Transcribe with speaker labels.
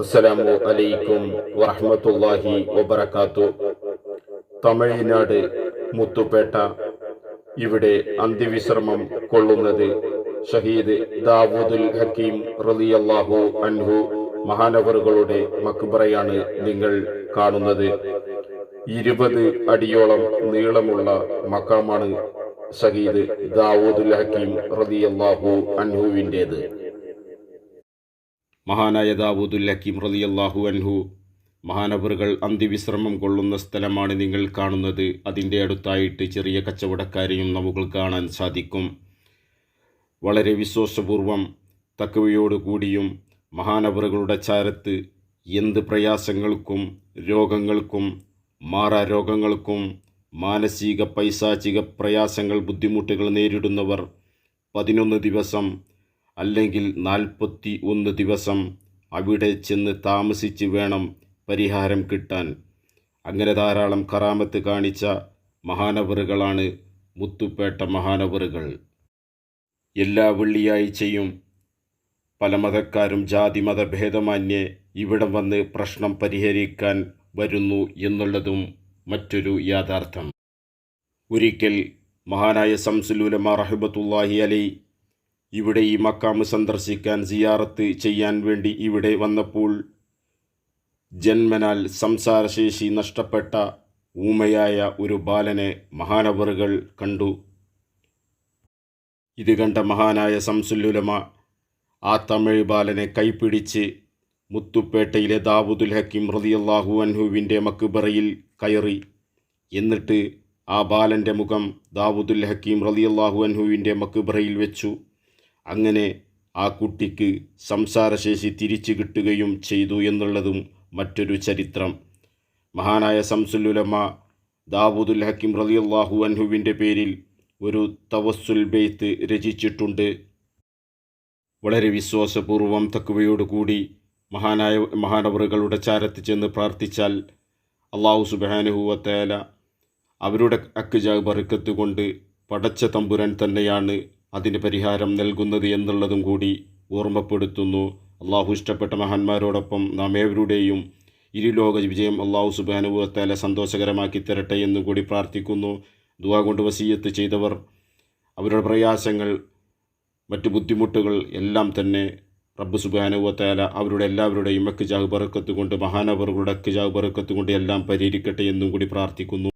Speaker 1: അസ്സലാമു അലൈക്കും വറഹമത്തല്ലാഹി വബറകാത്തു. തമിഴ്നാട് മുത്തുപേട്ട ഇവിടെ അന്ത്യവിശ്രമം കൊള്ളുന്നത് ഷഹീദ് ദാവൂദുൽ ഹക്കീം റളിയല്ലാഹു അൻഹു മഹാനവറുകളുടെ മക്ബറയാണ് നിങ്ങൾ കാണുന്നത്. ഇരുപത് അടിയോളം നീളമുള്ള മക്കാമാണ് ഷഹീദ് ദാവൂദുൽ ഹക്കീം റളിയല്ലാഹു അൻഹുവിന്റേത്. മഹാനായ ദാവൂദുൽ ഹക്കീം റളിയല്ലാഹു അൻഹു മഹാനവറുകൾ അന്തിവിശ്രമം കൊള്ളുന്ന സ്ഥലമാണ് നിങ്ങൾ കാണുന്നത്. അതിന്റെ അടുത്തായിട്ട് ചെറിയ കച്ചവടക്കാരെയും നമുക്ക് കാണാൻ സാധിക്കും. വളരെ വിശ്വാസപൂർവം തക്കവയോടുകൂടിയും മഹാനവറുകളുടെ ചാരത്ത് എന്ത് പ്രയാസങ്ങൾക്കും രോഗങ്ങൾക്കും മാറാരോഗങ്ങൾക്കും മാനസിക പൈശാചിക പ്രയാസങ്ങൾ ബുദ്ധിമുട്ടുകൾ നേരിടുന്നവർ പതിനൊന്ന് ദിവസം അല്ലെങ്കിൽ നാൽപ്പത്തി ഒന്ന് ദിവസം അവിടെ ചെന്ന് താമസിച്ച് വേണം പരിഹാരം കിട്ടാൻ. അങ്ങനെ ധാരാളം കറാമത്ത് കാണിച്ച മഹാനവറുകളാണ് മുത്തുപേട്ട മഹാനവറുകൾ. എല്ലാ വെള്ളിയാഴ്ചയും പല മതക്കാരും ജാതി മതഭേദമാന്യേ ഇവിടം വന്ന് പ്രശ്നം പരിഹരിക്കാൻ വരുന്നു എന്നുള്ളതും മറ്റൊരു യാഥാർത്ഥ്യം. ഒരിക്കൽ മഹാനായ സംസുലുലമ റഹിബത്തുല്ലാഹി അലൈ ഇവിടെ ഈ മക്കാമ് സന്ദർശിക്കാൻ സിയാറത്ത് ചെയ്യാൻ വേണ്ടി ഇവിടെ വന്നപ്പോൾ ജന്മനാൽ സംസാരശേഷി നഷ്ടപ്പെട്ട ഊമയായ ഒരു ബാലനെ മഹാനവറുകൾ കണ്ടു. ഇത് കണ്ട മഹാനായ സംസുല്ലുലമ ആ തമിഴ് ബാലനെ കൈപ്പിടിച്ച് മുത്തുപ്പേട്ടയിലെ ദാവൂദുൽ ഹക്കിം റതിയല്ലാഹു അൻഹുവിന്റെ മക്ബറയിൽ കയറി. എന്നിട്ട് ആ ബാലന്റെ മുഖം ദാവൂദുൽ ഹക്കീം റതിയല്ലാഹു അൻഹുവിന്റെ മക്ബറയിൽ വെച്ചു. അങ്ങനെ ആ കുട്ടിക്ക് സംസാരശേഷി തിരിച്ചു കിട്ടുകയും ചെയ്തു എന്നുള്ളതും മറ്റൊരു ചരിത്രം. മഹാനായ സംസുല്ലുലമ ദാവൂദുൽ ഹക്കിം റളിയല്ലാഹു അൻഹുവിന്റെ പേരിൽ ഒരു തവസ്സുൽ ബെയ്ത്ത് രചിച്ചിട്ടുണ്ട്. വളരെ വിശ്വാസപൂർവം തക്കുവയോടുകൂടി മഹാനായ മഹാനവറുകളുടെ ചാരത്ത് ചെന്ന് പ്രാർത്ഥിച്ചാൽ അള്ളാഹു സുബാനുഹുവത്തേല അവരുടെ അക്കുജാ ബറുക്കത്ത് കൊണ്ട് പടച്ച തമ്പുരാൻ തന്നെയാണ് അതിന് പരിഹാരം നൽകുന്നത് എന്നുള്ളതും കൂടി ഓർമ്മപ്പെടുത്തുന്നു. അള്ളാഹു ഇഷ്ടപ്പെട്ട മഹാന്മാരോടൊപ്പം നാം ഏവരുടെയും ഇരുലോക വിജയം അള്ളാഹു സുബാനുഭവത്താലെ സന്തോഷകരമാക്കി തരട്ടെ എന്നും കൂടി പ്രാർത്ഥിക്കുന്നു. ദുവാ കൊണ്ട് വസീയത്ത് ചെയ്തവർ അവരുടെ പ്രയാസങ്ങൾ മറ്റ് ബുദ്ധിമുട്ടുകൾ എല്ലാം തന്നെ റബ്ബ് സുബാനുവത്താല അവരുടെ എല്ലാവരുടെയും അക്ക് ജാഗ് ബറക്കത്ത് കൊണ്ട് മഹാനവറുകളുടെ അക്ക് ജാഗ് ബറക്കത്ത് കൊണ്ട് എല്ലാം പരിഹരിക്കട്ടെ എന്നും കൂടി പ്രാർത്ഥിക്കുന്നു.